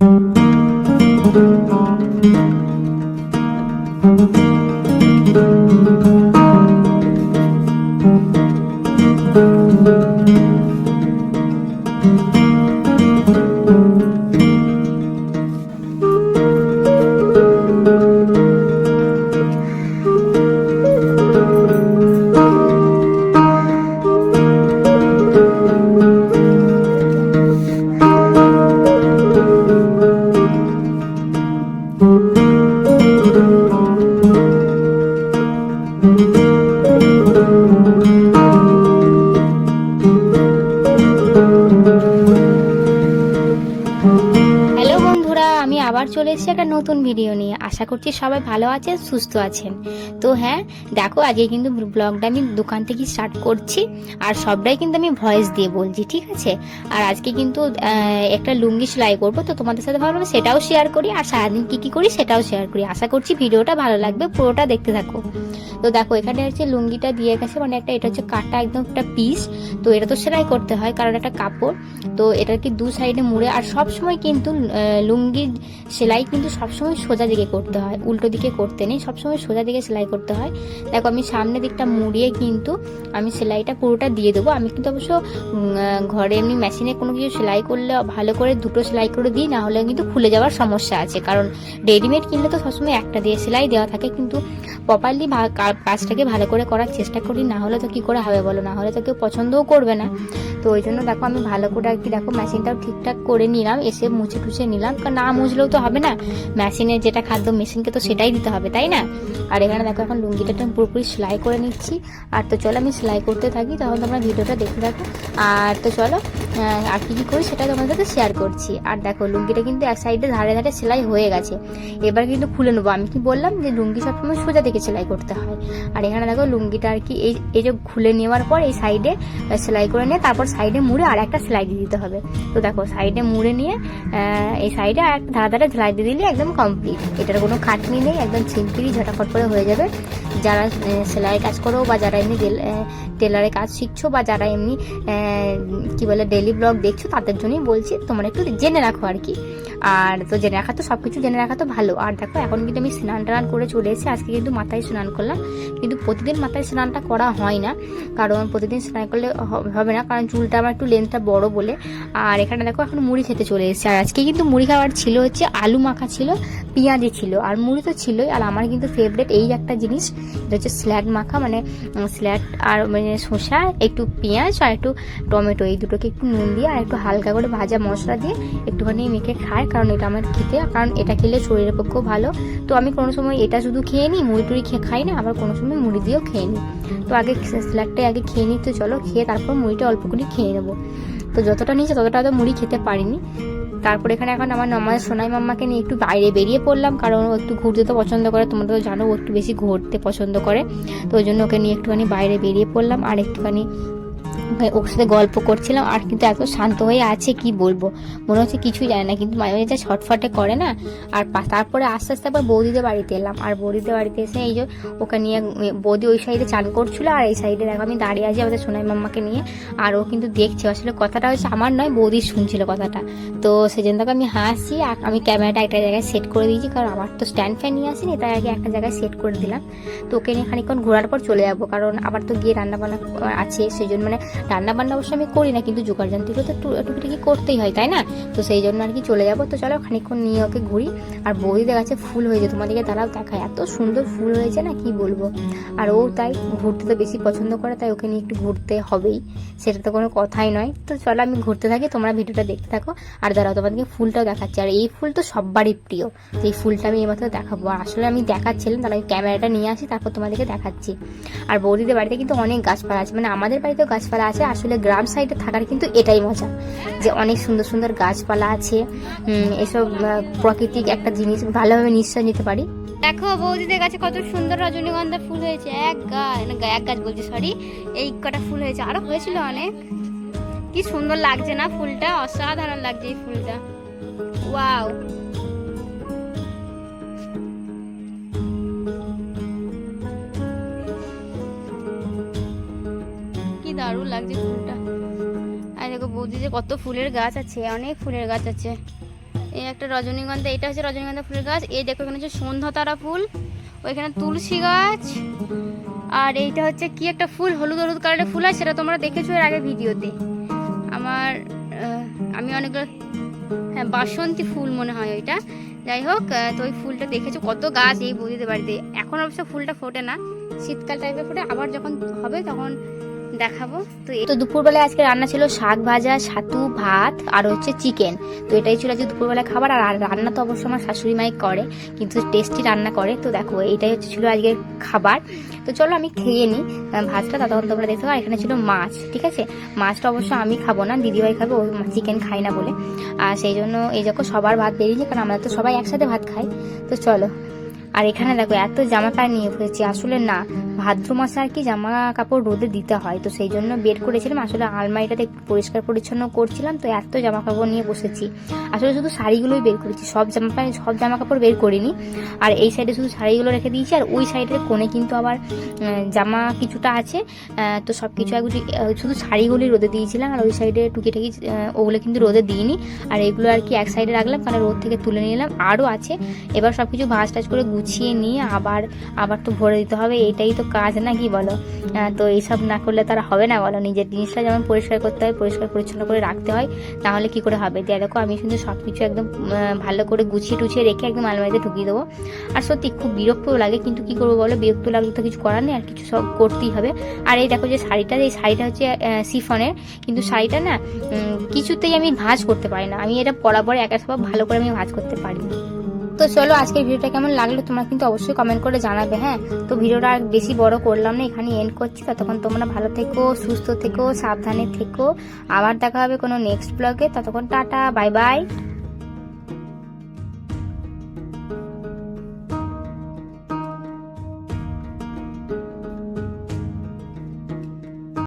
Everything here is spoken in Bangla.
Thank you. আবার চলে এসেছি একটা নতুন ভিডিও নিয়ে। আশা করছি সবাই ভালো আছেন, সুস্থ আছেন। তো হ্যাঁ দেখো আজকে কিন্তু ব্লগটা আমি দোকান থেকে স্টার্ট করছি আর সবটাই কিন্তু আমি ভয়েস দিয়ে বলছি, ঠিক আছে? আর আজকে কিন্তু একটা লুঙ্গি সেলাই করব, তো তোমাদের সাথে ভালো সেটাও শেয়ার করি আর সারাদিন কি কি করি সেটাও শেয়ার করি। আশা করছি ভিডিওটা ভালো লাগবে, পুরোটা দেখতে থাকো। তো দেখো, এখানে হচ্ছে লুঙ্গিটা দিয়ে গেছে মানে একটা এটা হচ্ছে কাটা একদম একটা পিস তো এটা তো সেলাই করতে হয়, কারণ একটা কাপড়। তো এটার কি দু সাইডে মুড়ে, আর সব সময় কিন্তু লুঙ্গির সেলাই কিন্তু সবসময় সোজা দিকে করতে হয়। উল্টো দিকে করতে নেই, সবসময় সোজা দিকে সেলাই করতে হয়। দেখো, আমি সামনের দিকটা মুড়িয়ে কিন্তু আমি সেলাইটা পুরোটা দিয়ে দেবো। আমি কিন্তু অবশ্য ঘরে এমনি মেশিনে কোনো কিছু সেলাই করলে ভালো করে দুটো সেলাই করে দিই, না হলে কিন্তু খুলে যাওয়ার সমস্যা আছে। কারণ রেডিমেড কিনলে তো সবসময় একটা দিয়ে সেলাই দেওয়া থাকে। কিন্তু প্রপারলি কাজটাকে ভালো করে করার চেষ্টা করি, না হলে তো কি করে হবে বলো? না হলে তো কেউ পছন্দও করবে না। তো ওই জন্য দেখো, আমি ভালো করে আর কি দেখো, মেশিনটাও ঠিকঠাক করে নিলাম, এসে মুছে টুছে নিলাম। কারণ না মুছলেও তো হবে না? মেশিনে যেটা খাদ্য মেশিনকে তো সেটাই দিতে হবে, তাই না? আর এখানে দেখো এখন লুঙ্গিটা আমি পুরোপুরি সেলাই করে নিচ্ছি। আর তো চলো আমি সেলাই করতে থাকি তখন তোমরা ভিডিওটা দেখতে থাকো। আর তো চলো আর কি কি করি সেটা তোমাদের সাথে শেয়ার করছি। আর দেখো, লুঙ্গিটা কিন্তু এক সাইডে ধারে ধারে সেলাই হয়ে গেছে। এবার কিন্তু খুলে নেব। আমি কি বললাম যে, লুঙ্গি সবসময় সোজা দিকে সেলাই করতে হয়। আর এখানে দেখো, লুঙ্গিটা আর কি এই এই যে খুলে নেওয়ার পর এই সাইডে সেলাই করে নিয়ে তারপর সাইডে মুড়ে আর একটা সেলাই দিয়ে দিতে হবে। তো দেখো সাইডে মুড়ে নিয়ে এই সাইডে আর একটা ধারা ধারে দিয়ে দিলে একদম কমপ্লিট এটার কোনো খাটনি নেই একদম ছিমকিরি ঝটাফট করে হয়ে যাবে। যারা সেলাইয়ের কাজ করো বা যারা এমনি টেলারে কাজ শিখছো বা যারা এমনি কি বলে ডেলি ব্লগ দেখছ, তাদের জন্যই বলছি তোমরা একটু জেনে রাখো আর কি। আর তো জেনে রাখা তো সব কিছু জেনে রাখা তো ভালো। আর দেখো, এখন কিন্তু আমি স্নান টান করে চলে এসেছি। আজকে কিন্তু মাথায় স্নান করলাম। কিন্তু প্রতিদিন মাথায় স্নানটা করা হয় না। কারণ প্রতিদিন স্নান করলে হবে না। কারণ চুলটা আমার একটু লেন্থটা বড় বলে। আর এখানে দেখো, এখন মুড়ি খেতে চলে এসেছে। আর আজকে কিন্তু মুড়ি খাওয়ার ছিল হচ্ছে আলু মাখা ছিল পেঁয়াজি ছিল। আর মুড়ি তো ছিলই। আর আমার কিন্তু ফেভারেট এই একটা জিনিস এটা হচ্ছে স্ল্যাট মাখা মানে স্ল্যাট আর মানে শসা, একটু পেঁয়াজ আর একটু টমেটো। এই দুটোকে একটু নুন দিয়ে আর একটু হালকা করে ভাজা মশলা দিয়ে একটুখানি মেখে খায়, কারণ এটা আমার খেতে, কারণ এটা খেলে শরীরের পক্ষেও ভালো। তো আমি কোনো সময় এটা শুধু খেয়ে নিই, মুড়ি টুড়ি খেয়ে খাই না, আবার কোনো সময় মুড়ি দিয়েও খেয়ে নিই। তো আগে স্ল্যাটটাই আগে খেয়ে নিই, তো চলো খেয়ে তারপর মুড়িটা অল্প করে খেয়ে নেব। তো যতটা নিয়েছে ততটা তো মুড়ি খেতে পারিনি। তারপর এখানে এখন আমার নমাজ সোনাই মাম্মাকে নিয়ে একটু বাইরে বেরিয়ে পড়লাম, কারণ ও একটু ঘুরতে তো পছন্দ করে, তোমরা তো জানো ও একটু বেশি ঘুরতে পছন্দ করে। তো ওই জন্য ওকে নিয়ে একটুখানি বাইরে বেরিয়ে পড়লাম, আর একটুখানি ওর সাথে গল্প করছিলাম আর কিন্তু এত শান্ত হয়ে আছে, কি বলব? মনে হচ্ছে কিছুই জানে না, কিন্তু মাঝে মাঝে যা ছটফটে করে না, আর তারপরে আস্তে আস্তে আবার বৌদিদের বাড়িতে এলাম। আর বৌদিদের বাড়িতে এসে এই যে ওকে নিয়ে, বৌদি ওই সাইডে চান করছিল, আর এই সাইডে দেখো আমি দাঁড়িয়ে আছি আমাদের সোনাই মাম্মাকে নিয়ে, আর ও কিন্তু দেখছে। আসলে কথাটা হচ্ছে আমার নয়, বৌদি শুনছিল কথাটা। তো সেই জন্য তাকে আমি হাসি আর আমি ক্যামেরাটা একটা জায়গায় সেট করে দিয়েছি, কারণ আমার তো স্ট্যান্ড ফ্যান নিয়ে আসিনি, তাই আগে একটা জায়গায় সেট করে দিলাম। তো ওকে নিয়ে খানিকক্ষণ ঘোরার পর চলে যাব, কারণ আবার তো গিয়ে রান্নাবান্না আছে সেই জন্য মানে রান্না বান্না অবশ্যই আমি করি না, কিন্তু জোগাড় যন্ত্রগুলো তো টুকিটাকি করতেই হয়, তাই না? তো সেই জন্য আর কি চলে যাব। তো চলো খানিকক্ষণ নিয়ে ওকে ঘুরি। আর বৌদিদের কাছে ফুল হয়েছে, তোমাদেরকে তারাও দেখায় এত সুন্দর ফুল হয়েছে না, কি বলব? আর ও তাই ঘুরতে তো বেশি পছন্দ করে, তাই ওকে নিয়ে একটু ঘুরতে হবেই। সেটা তো কোনো কথাই নয়। তো চলো আমি ঘুরতে থাকি, তোমরা ভিডিওটা দেখতে থাকো। আর দাঁড়াও, তোমাদেরকে ফুলটাও দেখাচ্ছি। আর এই ফুল তো সববারই প্রিয়। তো এই ফুলটা আমি এইমাত্র দেখাবো। আর আসলে আমি দেখাচ্ছিলাম, তাহলে আমি ক্যামেরাটা নিয়ে আসি, তারপর তোমাদেরকে দেখাচ্ছি। আর বৌদিদের বাড়িতে কিন্তু অনেক গাছপালা আছে। মানে আমাদের বাড়িতেও গাছপালা আছে, আসলে গ্রাম সাইডে থাকার কিন্তু এটাই মজা, যে অনেক সুন্দর সুন্দর গাছপালা আছে এসব প্রাকৃতিক একটা জিনিস ভালোভাবে নিশ্চয় নিতে পারি। দেখো বৌদিদের কাছে কত সুন্দর রজনীগন্ধা ফুল হয়েছে, এক গাছ এক গাছ বলছি সরি এই কটা ফুল হয়েছে, আরও হয়েছিল অনেক। কি সুন্দর লাগছে না ফুলটা, অসাধারণ লাগছে এই ফুলটা। ওয়াও দারুণ লাগছে ফুলটা। আর দেখো বৌদি যে কত ফুলের গাছ আছে, অনেক ফুলের গাছ আছে। এই একটা রজনীগন্ধা, এটা হচ্ছে রজনীগন্ধা ফুলের গাছ। এই দেখো এখানে হচ্ছে সন্ধ্যাতারা ফুল, ওইখানে তুলসী গাছ, আর এইটা হচ্ছে কি একটা ফুল, হলুদ হলুদ কালারের ফুল আছে, সেটা তোমরা দেখেছ এর আগে ভিডিওতে। আমার আমি অনেকগুলো হ্যাঁ বাসন্তী ফুল মনে হয় ওইটা। যাই হোক তো ওই ফুলটা দেখেছ, কত গাছ এই বৌদিদের বাড়িতে। এখন অবশ্য ফুলটা ফোটে না, শীতকাল টাইপের ফোটে, আবার যখন হবে তখন দেখাবো। তো তো দুপুরবেলায় আজকে রান্না ছিল শাক ভাজা ছাতু ভাত আর হচ্ছে চিকেন। তো এটাই ছিল আজকে দুপুরবেলা খাবার। আর রান্না তো অবশ্য আমার শাশুড়ি মাই করে, কিন্তু টেস্টি রান্না করে। তো দেখো এটাই হচ্ছে ছিল আজকের খাবার। তো চলো আমি খেয়ে নিই। ভাতটা ততক্ষণ তোমরা দেখতে আর এখানে ছিল মাছ, ঠিক আছে? মাছটা অবশ্য আমি খাব না, দিদিভাই খাবে, ও চিকেন খাই না বলে। আর সেই জন্য এই যখন সবার ভাত বেরিয়েছে, কারণ আমরা তো সবাই একসাথে ভাত খাই। তো চলো। আর এখানে দেখো, এত জামা প্যান্ট নিয়ে ফেলেছি আসলে না ভাদ্র মাসে আর কি জামা কাপড় রোদে দিতে হয়, তো সেই জন্য বের করেছিলাম। আসলে আলমারিটাতে একটু পরিষ্কার পরিচ্ছন্ন করছিলাম, তো এত জামা কাপড় নিয়ে বসেছি। আসলে শুধু শাড়িগুলোই বের করেছি, সব জামা সব জামা কাপড় বের করিনি। আর এই সাইডে শুধু শাড়িগুলো রেখে দিয়েছি, আর ওই সাইডের কোণে কিন্তু আবার জামা কিছুটা আছে তো সব কিছু শুধু শাড়িগুলোই রোদে দিয়েছিলাম, আর ওই সাইডে টুকিটাকি ওগুলো কিন্তু রোদে দিইনি। আর এগুলো আর কি এক সাইডে রাখলাম, কারণ রোদ থেকে তুলে নিলাম, আরও আছে। এবার সব কিছু ভাঁজ টাজ করে গুছিয়ে নিয়ে আবার আবার তো ভরে দিতে হবে, এটাই তো কাজ না কি বলো? তো এইসব না করলে তারা হবে না বলো? নিজের জিনিসটা যেমন পরিষ্কার করতে হয়, পরিষ্কার পরিচ্ছন্ন করে রাখতে হয়, তাহলে কি করে হবে? দিয়ে দেখো, আমি কিন্তু সব কিছু একদম ভালো করে গুছিয়ে টুছিয়ে রেখে একদম আলমারিতে ঢুকিয়ে দেবো। আর সত্যি খুব বিরক্ত লাগে, কিন্তু কি করব বলো? বিরক্ত লাগলে তো কিছু করার নেই, আর কিছু সব করতেই হবে। আর এই দেখো যে শাড়িটা, এই শাড়িটা হচ্ছে সিফনের কিন্তু শাড়িটা না কিছুতেই আমি ভাঁজ করতে পারি না। আমি এটা পরা পরে একা সব ভালো করে আমি ভাঁজ করতে পারি না। তো চলো আজকের ভিডিওটা কেমন লাগল তোমরা কিন্তু অবশ্যই কমেন্ট করে জানাবে হ্যাঁ? তো ভিডিওটা আর বেশি বড় করলাম না এখানে এন্ড করছি। ততক্ষণ তোমরা ভালো থেকো, সুস্থ থেকো, সাবধানে থেকো। আবার দেখা হবে কোনো নেক্সট ব্লগে ততক্ষণ টাটা বাই বাই